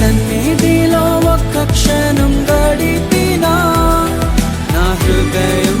సన్నిధిలో ఒక్క క్షణం గడిపినా నా హృదయం